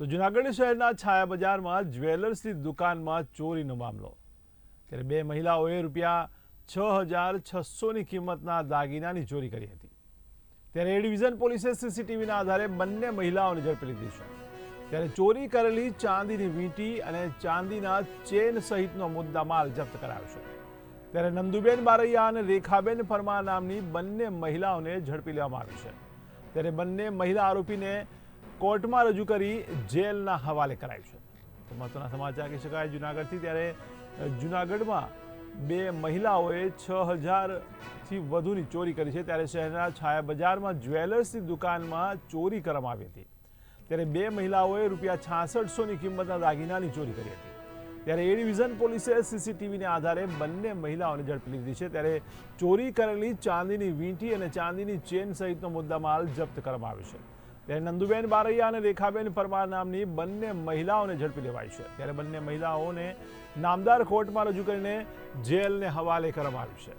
તો જુનાગઢ શહેરના છાયા બજારમાં જ્વેલર્સની દુકાનમાં ચોરીનો મામલો. ત્યારે બે મહિલાઓએ રૂપિયા છ હજાર છસોની કિંમતના દાગીનાની ચોરી કરી હતી. ત્યારે એ ડિવિઝન પોલીસે સીસીટીવીના આધારે બંને મહિલાઓને ઝડપી લીધી છે. ત્યારે ચોરી કરેલી ચાંદીની વીંટી અને ચાંદીના ચેન સહિતનો મુદ્દામાલ જપ્ત કરાયો છે. ત્યારે નંદુબેન બારૈયા અને રેખાબેન પરમાર નામની બંને મહિલાઓને ઝડપી લેવામાં આવી છે. ત્યારે બંને મહિલા આરોપીને કોર્ટમાં રજૂ કરી જેલના હવાલે કરાયું છે. મહત્વના સમાચાર કહી શકાય, જુનાગઢથી ત્યારે જુનાગઢમાં બે મહિલાઓએ છ હજારથી વધુની ચોરી કરી છે. ત્યારે શહેરના છાયા બજારમાં જ્વેલર્સની દુકાનમાં ચોરી કરવામાં આવી હતી. ત્યારે બે મહિલાઓએ રૂપિયા છાસઠસોની કિંમતના દાગીનાની ચોરી કરી હતી. ત્યારે એ ડિવિઝન પોલીસે સીસીટીવીને આધારે બંને મહિલાઓને ઝડપી લીધી છે. ત્યારે ચોરી કરેલી ચાંદીની વીંટી અને ચાંદીની ચેન સહિતનો મુદ્દામાલ જપ્ત કરવામાં આવ્યો છે. ત્યારે નંદુબેન બારૈયા અને રેખાબેન પરમાર નામની બંને મહિલાઓને ઝડપી લેવાઈ છે. ત્યારે બંને મહિલાઓને નામદાર કોર્ટમાં રજૂ કરીને જેલને હવાલે કરવામાં આવ્યું છે.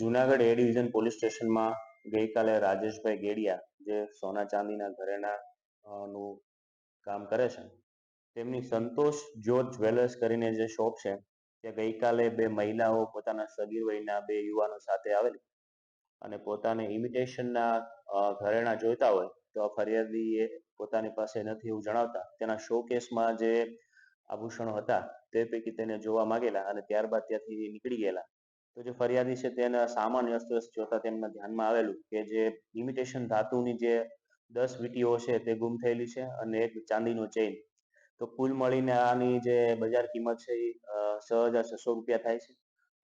જુનાગઢ એ ડિવિઝન પોલીસ સ્ટેશનમાં ગઈકાલે રાજેશભાઈ ગેડિયા, જે સોના ચાંદીના ઘરેણા નું કામ કરે છે, તેમની સંતોષ જ્યોત જ્વેલર્સ કરીને જે શોપ છે, ત્યાં ગઈકાલે બે મહિલાઓ પોતાના સગીર વયના બે યુવાનો સાથે આવેલી અને પોતાને ઇમિટેશનના ઘરેણા જોઈતા હોય, તો ફરિયાદીએ પોતાની પાસે નથી એવું જણાવતા. તેના શોકેસમાં જે આભૂષણો હતા, તે પૈકી તેને જોવા માંગેલા અને ત્યારબાદ ત્યાંથી નીકળી ગયેલા. તો જે ફરિયાદી છે તેના સામાન્ય અસ્તવ્યસ્ત જોતા તેમના ધ્યાનમાં આવેલું કે જે ઇમિટેશન ધાતુની જે દસ વીટીઓ છે તે ગુમ થયેલી છે અને એક ચાંદીનો ચેઇન તો કુલ મળીને આની જે બજાર કિંમત છે એ છ હજાર છસો રૂપિયા થાય છે.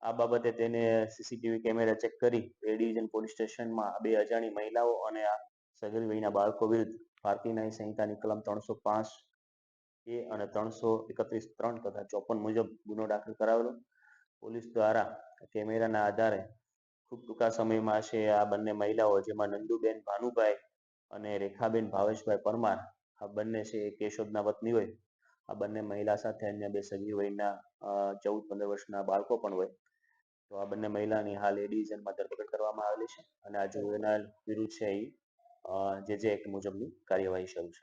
આ બાબતે તેને સીસીટીવી કેમેરા ચેક કરી એ ડિવિઝન પોલીસ સ્ટેશનમાં બે અજાણી મહિલાઓ અને સગીર વયના બાળકો વિરુદ્ધ ભારતીય ન્યાય સંહિતાની કલમ ત્રણસો પાંચ એ અને ત્રણસો એકત્રીસ ત્રણ તથા ચોપન મુજબ ગુનો દાખલ કરાવેલો. પોલીસ દ્વારા કેમેરાના આધારે ખૂબ ટૂંકા સમયમાં છે આ બંને મહિલાઓ, જેમાં નંદુબેન ભાનુભાઈ અને રેખાબેન ભાવેશભાઈ પરમાર, આ બંને છે એ કેશોદના વતની હોય. આ બંને મહિલા સાથે અન્ય બે સગી વયના ચૌદ પંદર વર્ષના બાળકો પણ હોય. તો આ બંને મહિલાની હાલ એ ડિવિઝનમાં ધરપકડ કરવામાં આવેલી છે અને આ જુવેનાઇલ વિરુદ્ધ છે એ જે જે એક્ટ મુજબની કાર્યવાહી શરૂ છે.